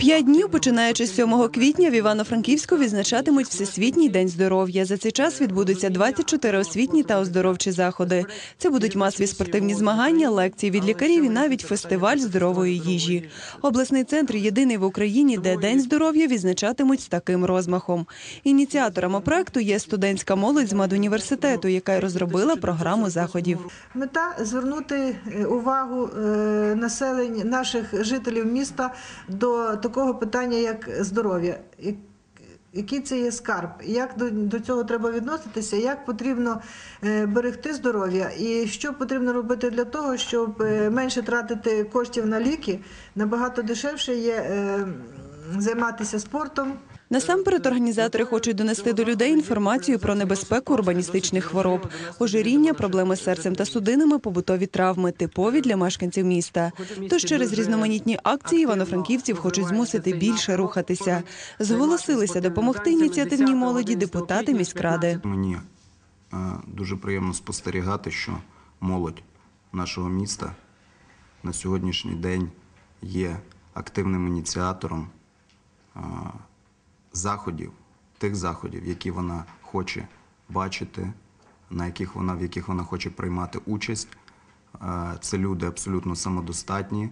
П'ять днів, починаючи з 7 квітня, в Івано-Франківську відзначатимуть Всесвітній день здоров'я. За цей час відбудуться 24 освітні та оздоровчі заходи. Це будуть масові спортивні змагання, лекції від лікарів і навіть фестиваль здорової їжі. Обласний центр єдиний в Україні, де День здоров'я відзначатимуть з таким розмахом. Ініціаторами проекту є студентська молодь з медуніверситету, яка й розробила програму заходів. Мета звернути е, увагу е, населення наших жителів міста до такого питання, як здоров'я. Який це є скарб, як до, до цього треба відноситися, як потрібно е, берегти здоров'я, і що потрібно робити для того, щоб е, менше тратити коштів на ліки, набагато дешевше є е, займатися спортом, Насамперед організатори хочуть донести до людей інформацію про небезпеку урбаністичних хвороб, ожиріння, проблеми з серцем та судинами, побутові травми, типові для мешканців міста. Тож через різноманітні акції івано-франківців хочуть змусити більше рухатися. Зголосилися допомогти ініціативній молоді депутати міськради. Мені е, дуже приємно спостерігати, що молодь нашого міста на сьогоднішній день є активним ініціатором заходів, тих заходів, які вона хоче бачити, на яких вона, в яких вона хоче приймати участь. Е, Це люди абсолютно самодостатні,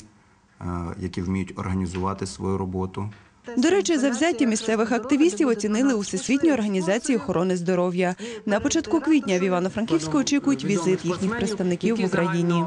е, які вміють організувати свою роботу. До речі, завзяття місцевих активістів оцінили у Всесвітній організації охорони здоров'я. На початку квітня в Івано-Франківську очікують візит їхніх представників в Україні.